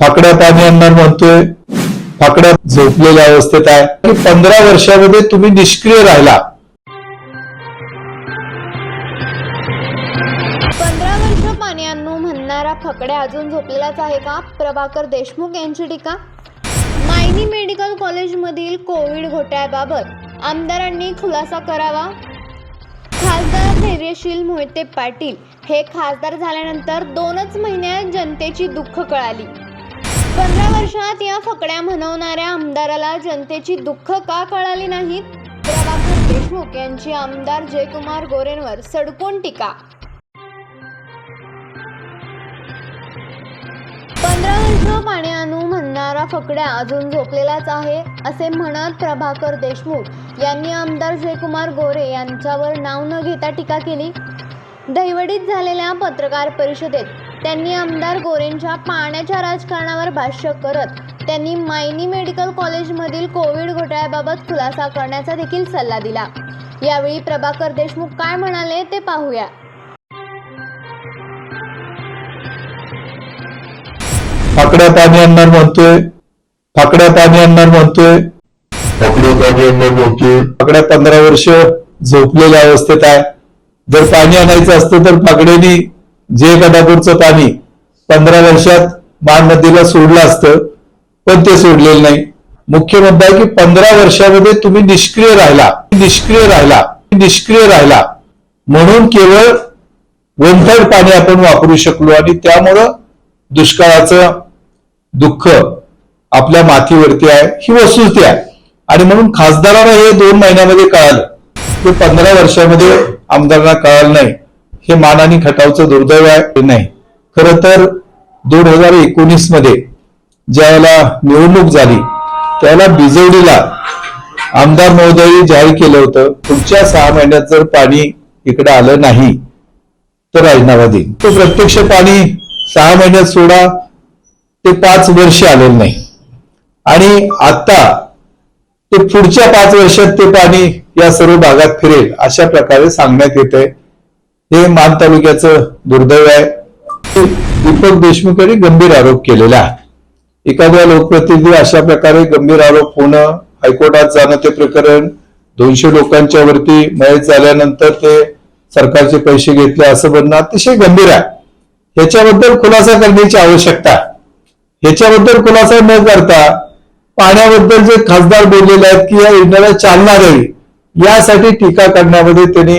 फाकड्या पाणी आणणार म्हणतोय. फाकड्या झोपलेल्या अवस्थेत आहे. पंधरा वर्षामध्ये तुम्ही निष्क्रिय राहिला. पंधरा वर्ष पाणी आणू म्हणणारा फकड्या अजून झोपलेलाच आहे का? प्रभाकर देशमुख यांची टीका? मायनी मेडिकल कॉलेजमधील कोविड घोटाळ्याबाबत आमदारांनी खुलासा करावा? खासदार धैर्यशील मोहिते पाटील हे खासदार झाल्यानंतर दोनच महिन्यात जनतेची दुःख कळाली. पंधरा वर्षात या फकड्या म्हणवणाऱ्या आमदाराला जनतेची दुःख का कळाली नाहीत प्रभाकर देशमुख यांची आमदार जयकुमार गोरेंवर सडकून टीका. पंधरा वर्ष पाणी आणू म्हणणारा फकड्या अजून झोपलेलाच आहे असे म्हणत प्रभाकर देशमुख यांनी आमदार जयकुमार गोरे यांच्यावर नाव न घेता टीका केली. दहिवडीत झालेल्या पत्रकार परिषदेत त्यांनी आमदार गोरेंच्या पाण्याच्या राजकारणावर भाष्य करत त्यांनी मायनी मेडिकल कॉलेजमधील कोविड घोटाळ्याबाबत खुलासा करण्याचा देखील सल्ला दिला. यावेळी प्रभाकर देशमुख काय म्हणाले ते पाहूया. फाकड्या पाणी आणणार म्हणतोय. फाकड्या पाणी आणणार म्हणतोय. आपल्या कार्यालयाला म्हणतोय. फाकड्या पंधरा वर्ष झोपलेल्या अवस्थेत आहे. जर पाणी आणायचं असतं तर फाकड्यानी जे गडापूरचं पाणी पंधरा वर्षात मान नदीला सोडलं असतं पण ते सोडलेलं नाही. मुख्य मुद्दा आहे की पंधरा वर्षामध्ये तुम्ही निष्क्रिय राहिला निष्क्रिय राहिला निष्क्रिय राहिला. म्हणून केवळ वंथड पाणी आपण वापरू शकलो आणि त्यामुळं दुष्काळाचं दुःख आपल्या माथीवरती आहे ही वस्तुस्थिती आहे. आणि म्हणून खासदारांना हे दोन महिन्यामध्ये कळालं. ते पंधरा वर्षामध्ये आमदारांना कळालं नाही. हे मान आणि खटावचं दुर्दैव आहे? नाही. खर तर दोन हजार एकोणीसमध्ये ज्यावेळेला निवडणूक झाली त्यावेळेला बिजवडीला आमदार महोदयांनी जाहीर केलं होतं पुढच्या सहा महिन्यात जर पाणी इकडे आलं नाही तर राजीनामा देईल तो प्रत्यक्ष पाणी सहा महिन्यात सोडा ते पाच वर्ष आलेलं नाही. आणि आता ते पुढच्या पाच वर्षात ते पाणी या सर्व भागात फिरेल अशा प्रकारे सांगण्यात येत आहे हे मान तालुक्याचं दुर्दैव आहे. दीपक देशमुख यांनी गंभीर आरोप केलेला आहे. एखाद्या लोकप्रतिनिधी अशा प्रकारे गंभीर आरोप होणं हायकोर्टात जाणं ते प्रकरण दोनशे लोकांच्या वरती मयत झाल्यानंतर ते सरकारचे पैसे घेतले असं म्हणणं अतिशय गंभीर आहे. ह्याच्याबद्दल खुलासा करण्याची आवश्यकता ह्याच्याबद्दल खुलासा न करता पाण्याबद्दल जे खासदार बोललेले आहेत की या योजनेला चालना द्यावी यासाठी टीका करण्यामध्ये त्यांनी